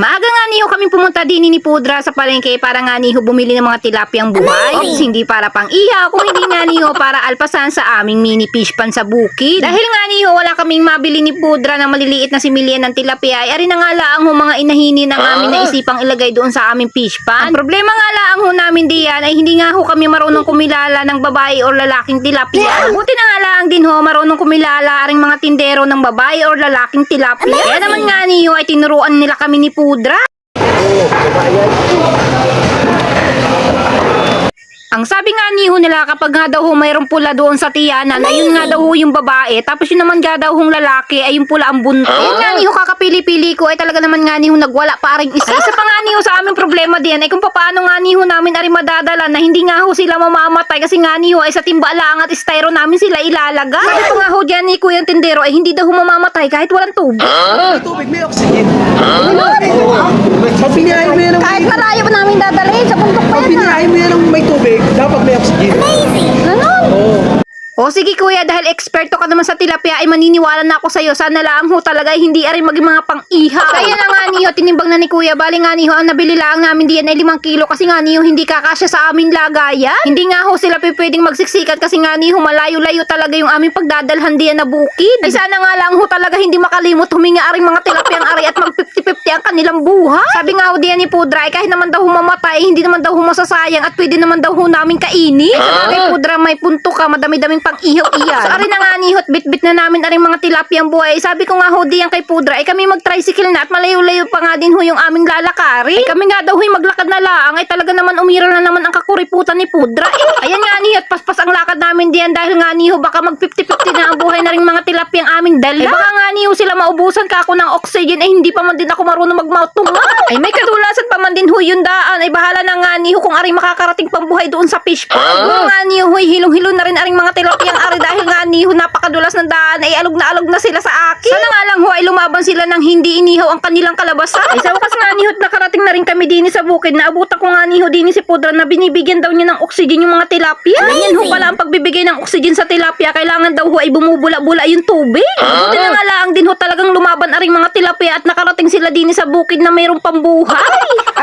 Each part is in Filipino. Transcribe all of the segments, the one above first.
Maaga nga niyo kami pumunta din ni Pudra sa palengke para nga niyo bumili ng mga tilapiyang buhay. Ops, hindi para pang ihaw, kung hindi nga niyo para alpasan sa aming mini fish pan sa bukid. Dahil nga niyo wala kaming mabili ni Pudra na maliliit na similyan ng tilapia ay ari na nga laang ho mga inahini ng amin na isipang ilagay doon sa aming fish pan. Ang problema nga laang ho namin diyan ay hindi nga ho kami marunong kumilala ng babae or lalaking tilapia. Buti na nga laang din ho marunong kumilala aring mga tindero ng babae or lalaking tilapia. Kaya naman nga niyo ay tinuruan nila kami ni Pudra. Ni ho nila kapag nga daw ho mayroong pula doon sa tiyanan, ayun nga daw ho yung babae, tapos yun naman nga daw hong lalaki, ay yung pula ang buntot. Ayun nga ni ho kakapili-pili ko, ay talaga naman nga ni ho nagwala pa rin isa. Ay, isa pa nga ni ho sa aming problema din, ay kung paano nga ni ho namin ari madadala na hindi nga ho sila mamamatay kasi nga ni ho ay sa timba lang at styro namin sila ilalaga. Sabi ko nga ho dyan ni Kuya Tindero ay hindi daw ho mamamatay kahit walang tubig. May tubig, may oxygen. Pag biniyahe mo yan ng, Kahit malayo pa namin dadalhin sa bundok pa pag biniyahe mo yan ng may tubig, dapat may oxygen. O sige kuya, dahil eksperto ka naman sa tilapia ay maniniwala na ako sa'yo. Sana lang ho talaga ay hindi ari maging mga pang-ihaw. Kaya na nga niyo, tinimbang na ni kuya. Bali nga niyo, ang nabili lang namin diyan ay 5 kilo kasi nga niyo hindi kakasya sa aming lagayan. Hindi nga ho sila pwedeng magsiksikan kasi nga niyo malayo-layo talaga yung aming pagdadalhan diyan na bukid. Ay sana nga lang ho talaga hindi makalimot huminga aring mga tilapiyang ari at mag 50-50 ang kanilang buhay. Sabi nga ho diyan ni Pudra ay kahit naman daw humamatay, hindi naman daw humasasayang at pwede naman daw ho namin kainin. Sa bagay Pudra may punto ka, madami-daming pang ihaw-iyan. So, ari na nga nihot, bit-bit na namin aring mga tilapiyang buhay. Sabi ko nga ho diyan kay Pudra, ay kami mag-tricycle na at malayo-layo pa nga din ho yung aming lalakari. Ay, kami nga daw ho'y maglakad na lang. Ay talaga naman umiral na naman ang kakuriputan ni Pudra. Eh, ayan nga nihot, paspas ang lakad namin diyan dahil nga niho baka mag 50-50 na ang buhay na ring mga tilapiyang aming dala. Ay, baka nga niho sila maubusan ka ako ng oxygen ay hindi pa man din ako marunong mag-mouth to mouth. Ay may kadulasan pa din ho yung daan. Ay bahala na nga niho kung aring makakarating pang buhay doon sa fish pond. Kung nga niho hoy hilong-hilo na rin aring mga tilapiyang ari dahil nga niho napakadulas ng daan ay alog na alog na sila sa akin. Sana nga lang ho ay lumaban sila ng hindi inihaw ang kanilang kalabasan. Ay sa wakas nga niho nakarating na rin kami din sa bukid na abutan ko nga niho din si Pudra na binibigyan daw niya ng oxygen yung mga tilapia. Ganyan ho pala ang pagbibigay ng oxygen sa tilapia. Kailangan daw ho ay bumubula-bula yung tubig. Buti na nga lang din ho talagang lumaban aring mga tilapia at nakarating sila din sa bukid na mayroong pambuhay.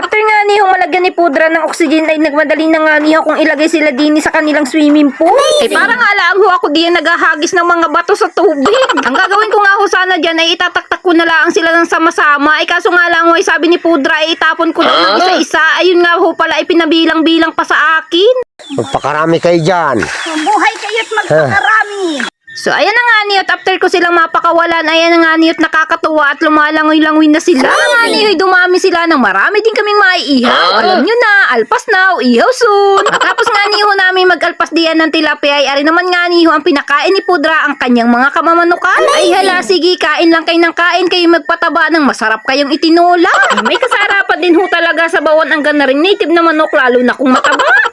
After nga niho malagyan ni Pudra ng oxygen ay nagmadali na nga niho kung ilagay sila din sa kanilang swimming pool. Ay parang nga lang ho ako diyan naghahagis ng mga bato sa tubig. Ang gagawin ko nga ho sana dyan ay itataktak ko na lang sila ng sama-sama. Ay kaso nga lang ho ay sabi ni Pudra ay itapon ko lang ng isa-isa. Ayun nga ho pala ay pinabilang-bilang pa sa akin. Magpakarami kayo dyan. Buhay kayo't magpakarami. So, ayan na nga niyot. After ko silang mapakawalan, ayan na nga niyot nakakatuwa at lumalangoy-langoy na sila. Sana nga niyo'y dumami sila ng marami din kaming maiihaw. Alam nyo na, alpas now, ihaw soon. Matapos nga niyo namin mag-alpas diyan ng tilapia, ay ari naman nga niyo ang pinakain ni Pudra ang kanyang mga kamamanukan. Ay hala, sige, kain lang kayo ng kain, kayo magpataba ng masarap kayong itinola. Ay, may kasarapan din ho talaga sa bawon ang gana rin native na manok, lalo na kung mataba.